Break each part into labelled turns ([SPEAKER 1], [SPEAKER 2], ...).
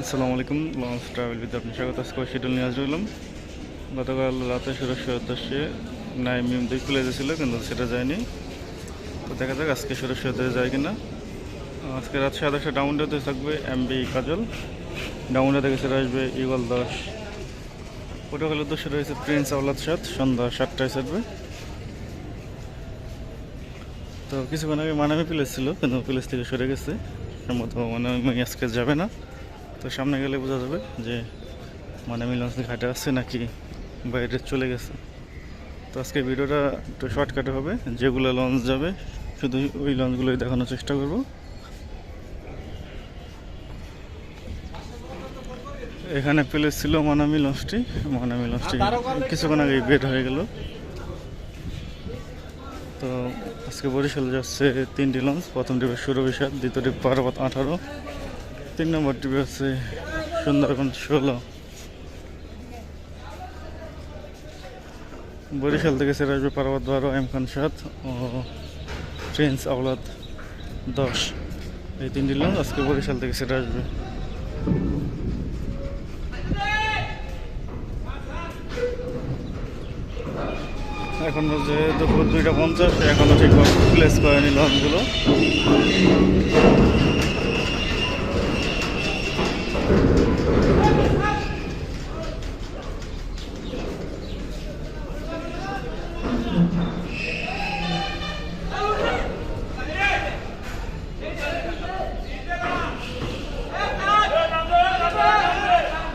[SPEAKER 1] আসসালামু আলাইকুম launch travel বিদ্যা আপনি স্বাগত, আজকে শিডিউল নিয়ে আসলাম গতকাল রাতে সুরক্ষার উদ্দেশ্যে নাইমিম দুই খুলে গেছিল, কিন্তু সেটা যায়নি। তো দেখা যাক আজকে সুরক্ষা যায় কিনা। আজকে রাত সাড়ে দশটা ডাউনটাতে থাকবে এমবি কাজল। ডাউনটা থেকে সেটা আসবে ইগল দাস প্রোটোকল উদ্দেশ্যে রয়েছে প্রিন্স আওলাদ সাত, সন্ধ্যা সাতটায় ছাড়বে। তো কিছুক্ষণ আগে মানামি প্লেস ছিল, কিন্তু প্লেস থেকে সরে গেছে। সম্ভবত মানামি আজকে যাবে না। তো সামনে গেলে বোঝা যাবে যে মানামি লঞ্চ ঘাটে আসছে নাকি বাইরে চলে গেছে। তো আজকে ভিডিওটা একটু শর্টকাটে হবে, যেগুলো লঞ্চ যাবে, শুধু ওই লঞ্চগুলোই দেখানোর চেষ্টা করব। এখানে প্লেস ছিল মানামি লঞ্চটি। মানামি লঞ্চটি কিছুক্ষণ আগে বের হয়ে গেল। তো আজকে বরিশাল যাচ্ছে তিনটি লঞ্চ প্রথম টিপে সুরবিশাদ দ্বিতীয় টিপ পার্বত আঠারো। তিন নম্বর টিপে আছে সুন্দরবন ষোলো। বরিশাল থেকে সেরে আসবে পার্বত বারো এম খান সাত ও ট্রেন্স আওলাদ দশ। এই তিনটি লঞ্চ আজকে বরিশাল থেকে সেরে আসবে এখন যে দুপুর দুইটা পঞ্চাশ, এখনও ঠিকভাবে প্লেস করেনি লঞ্চগুলো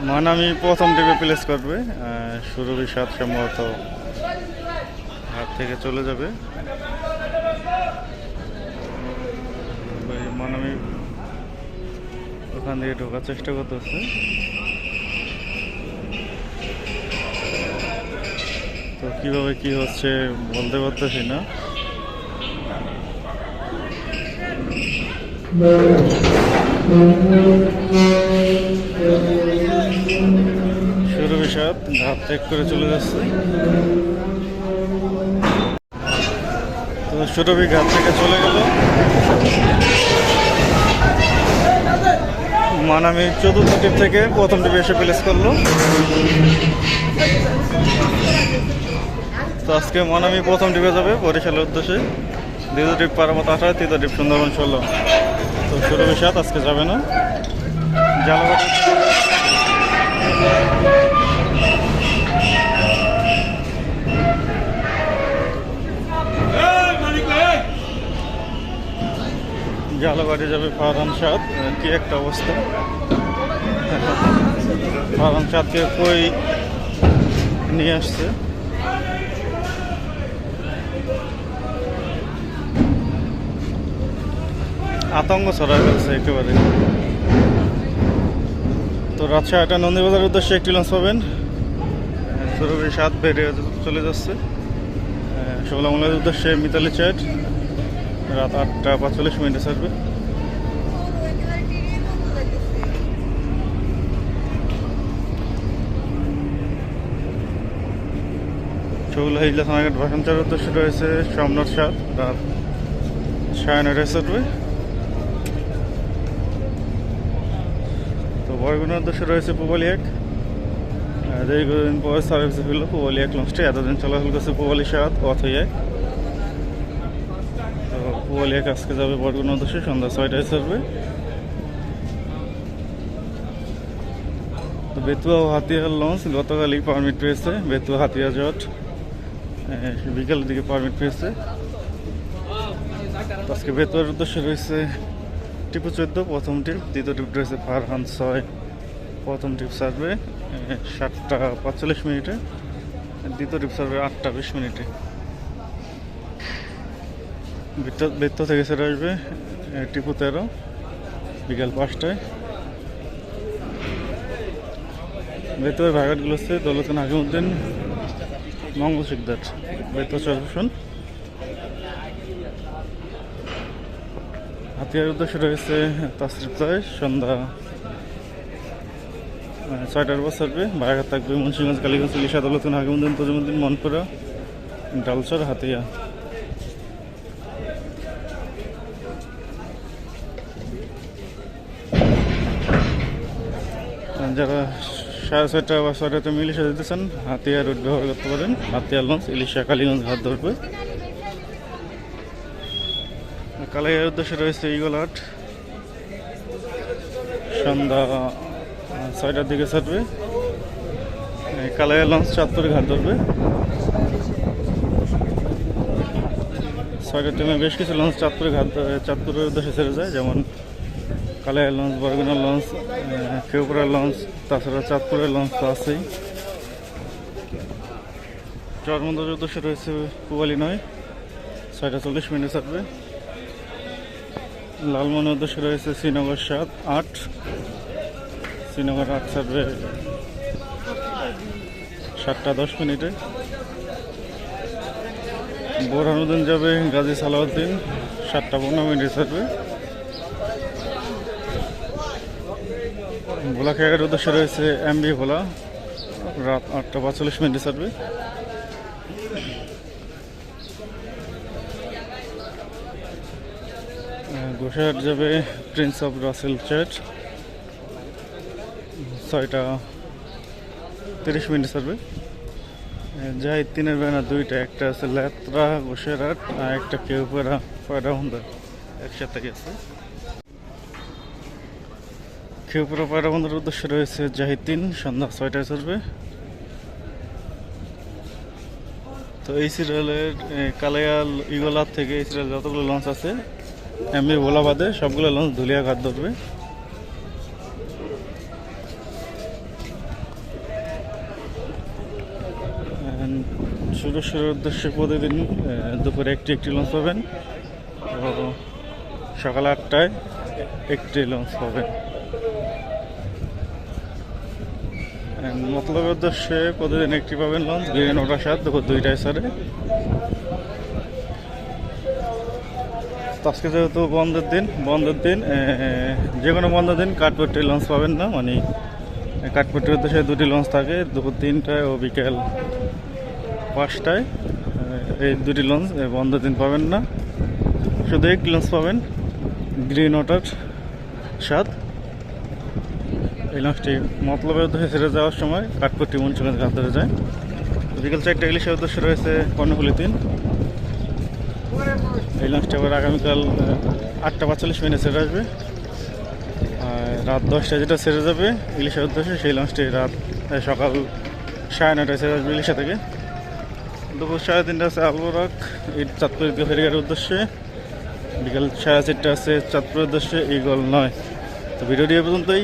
[SPEAKER 1] মানামি প্রথম টিপে প্লেস করবে। সুরভি সাত সম্ভবত হাত থেকে চলে যাবে। মানামি ওখান দিয়ে ঢোকার চেষ্টা করতেছে। তো কীভাবে কি হচ্ছে বলতে পারতেছি না। শুরু বিষয় ঘাট ত্যাগ করে চলে যাচ্ছে। তো সুরভি ঘাট থেকে চলে গেল। মানামি চতুর্থ টিপ থেকে প্রথম টিপে এসে প্লেস করল। তো আজকে মানামি প্রথম টিপে যাবে বরিশালের উদ্দেশ্যে। দ্বিতীয় টিপ পারামত আঠারো, তৃতীয় টিপ সুন্দরবন ষোলো। তো সুরভি সাত আজকে যাবে না। জালাবাড়ি জালাবাড়ি যাবে ফারহান সাদ কি একটা অবস্থা? ফারহান সাদকে কই নিয়ে আসছে? আতঙ্ক ছড়ায় গেছে একেবারে। তো রাজশাহী আটা নন্দীবাজার উদ্দেশ্যে একটি লঞ্চ পাবেন। সুরভি সাত বেড়ে চলে যাচ্ছে। ষোলামূলের উদ্দেশ্যে মিতালি চ্যাট। রাত আটটা পাঁচচল্লিশ মিনিটে ছাড়বে। চৌলা হিজলা থানাঘাট ভাষাঞ্চার উদ্দেশ্যে রয়েছে সোমনাথ সাত সাড়ে নয়টায় ছাড়বে তো বরগুনার উদ্দেশ্যে রয়েছে পুবালি এক। দীর্ঘদিন পরে সার্ভিসে ফিরল পুবালি এক লঞ্চটি। এতদিন চলাচল করছে পুবালি সাত অথই এক। তো পুবালি এক আজকে যাবে বরগুনার উদ্দেশ্যে, সন্ধ্যা ছয়টায় তো বেতুয়া ও হাতিয়ার লঞ্চ গতকালই পারমিট পেয়েছে, বেতুয়া হাতিয়া জট। বিকেলের দিকে পারমিট পেয়েছে। আজকে বেতুয়ার উদ্দেশ্যে রয়েছে টিপু চোদ্দ, প্রথম টিপ। দ্বিতীয় টিপ রয়েছে ফারহান ছয়, প্রথম টিপ সারবে সাতটা পাঁচচল্লিশ মিনিটে। দ্বিতীয় টিপ সারবে আটটা বিশ মিনিটে। বেত্ত থেকে সেরে আসবে টিপু তেরো, বিকাল পাঁচটায়। বেতুয়ার ভাগাটগুলো হচ্ছে দৌলতখান হাকিমুদ্দিন মঙ্গল শিকদার সরভূষণ হাতিয়ার উদ্দেশ্যে রয়েছে তাসরিফ জয় সন্ধ্যা ছয়টার পর ছাড়বে। বারাঘাট থাকবে মুন্সিগঞ্জ, কালীগঞ্জ ইলিশা দৌলতুন হাকিমুদ্দিন তজিমুদ্দিন, মনপুরা, ডালচর, হাতিয়া। যারা সাড়ে ছয়টা বা ছয়টাতে ইলিশা দিতেছেন হাতিয়ার রুট ব্যবহার করতে পারেন হাতিয়ার লঞ্চ, ইলিশা কালীগঞ্জ ঘাট ধরবে। কালাইয়ের উদ্দেশ্যে রয়েছে ইগল আট সন্ধ্যা ছয়টার দিকে ছাড়বে। এই কালাইয়ের লঞ্চ চাঁদপুরে ঘাট ধরবে। ছয়টার টাইমে বেশ কিছু লঞ্চ চাঁদপুরে ঘাট চাঁদপুরের উদ্দেশ্যে ছেড়ে যায়, যেমন কালাইয়ের লঞ্চ, বরগুনার লঞ্চ কেউপুরের লঞ্চ তাছাড়া চাঁদপুরের লঞ্চ তো আছেই। চরমন্দার উদ্দেশ্যে রয়েছে পুয়ালি নয়, ছয়টা চল্লিশ মিনিটে ছাড়বে লালমনের উদ্দেশ্যে রয়েছে শ্রীনগর সাত, আট। শ্রীনগর আট ছাড়বে সাতটা দশ মিনিটে। বোরহানুদ্দিন যাবে গাজী সালাউদ্দিন, সাতটা পনেরো মিনিটে ছাড়বে ভোলা খেয়ার উদ্দেশ্যে রয়েছে এমবি ভোলা, রাত আটটা পাঁচচল্লিশ মিনিটে ছাড়বে গোসাহাট যাবে প্রিন্স অফ রাসেল চার্চ ছয়টা তিরিশ মিনিট ছাড়বে যাই তিনের ব্যানার দুইটা, একটা আছে লেত্রা গোসেরহাট আর একটা কেউপাড়া বন্দর একসাথে গেছে। কেউপাড়া পয়রা বন্দরের উদ্দেশ্যে রয়েছে জাহিদ তিন, সন্ধ্যা ছয়টায় চলবে। তো এই সিরিয়ালের কালায়াল ইগলার থেকে এই সিরিয়াল যতগুলো লঞ্চ আছে, এমনি ভোলা বাদে সবগুলো লঞ্চ ধুলিয়া ঘাট ধরবে। সুরেশ্বরের উদ্দেশ্যে প্রতিদিন দুপুরে একটি একটি লঞ্চ পাবেন। সকাল আটটায় একটি লঞ্চ পাবেন। মতলবের উদ্দেশ্যে প্রতিদিন একটি পাবেন লঞ্চ গ্রিন ওটা সাত, দুপুর দুইটায় সারে আজকে যেহেতু বন্ধের দিন বন্ধের দিন যে কোনো বন্ধের দিন কাঠপট্টি লঞ্চ পাবেন না? মানে কাঠপট্টির উদ্দেশ্যে দুটি লঞ্চ থাকে, দুপুর তিনটায় ও বিকেল পাঁচটায়। এই দুটি লঞ্চ বন্ধের দিন পাবেন না। শুধু একটি লঞ্চ পাবেন গ্রিন ওয়াটার সাত। এই লঞ্চটি মতলবের উদ্দেশ্যে ছেড়ে যাওয়ার সময় কাঠপট্টি মুন্সিগঞ্জ ঘাট ধরে যায়। বিকেল চারটে ইলিশের উদ্দেশ্যে রয়েছে কর্ণফুলি তিন। এই লঞ্চটি আবার আগামীকাল আটটা পাঁচচল্লিশ মিনিটে ছেড়ে আসবে। আর রাত দশটায় যেটা ছেড়ে যাবে ইলিশের উদ্দেশ্যে, সেই লঞ্চটি রাত সকাল সাড়ে নটায় ছেড়ে আসবে ইলিশা থেকে। দুপুর সাড়ে তিনটা আছে আলবরাক এই চাঁদপুর ঈদগাহ ফেরিঘাটের উদ্দেশ্যে। বিকাল সাড়ে চারটে আছে চাঁদপুরের উদ্দেশ্যে ইগল নয়। তো ভিডিওটি এ পর্যন্তই।